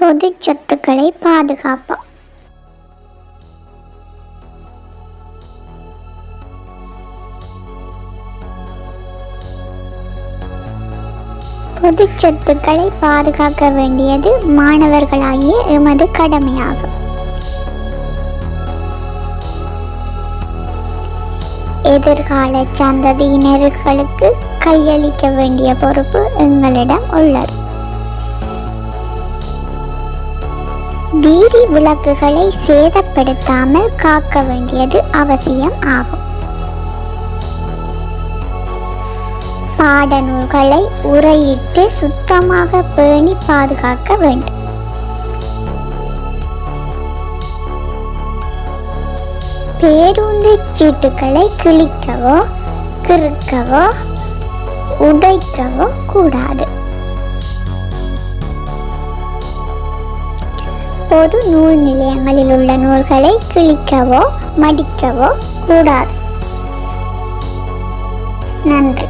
பொது சொத்துக்களை பாதுகாப்போம். பொது சொத்துக்களை பாதுகாக்க வேண்டியது மாணவர்களாகிய எமது கடமையாகும். எதிர்கால சந்ததியினர்களுக்கு கையளிக்க வேண்டிய பொறுப்பு எங்களிடம் உள்ளது. வீதி விளக்குகளை சேதப்படுத்தாமல் காக்க வேண்டியது அவசியம் ஆகும். பாடநூல்களை உரையிட்டு சுத்தமாக பேணி பாதுகாக்க வேண்டும். பேருந்து சீட்டுகளை கிழிக்கவோ கிறுக்கவோ உடைக்கவோ கூடாது. பொது நூல் நிலையங்களில் உள்ள நூல்களை கிழிக்கவோ மடிக்கவோ கூடாது. நன்றி.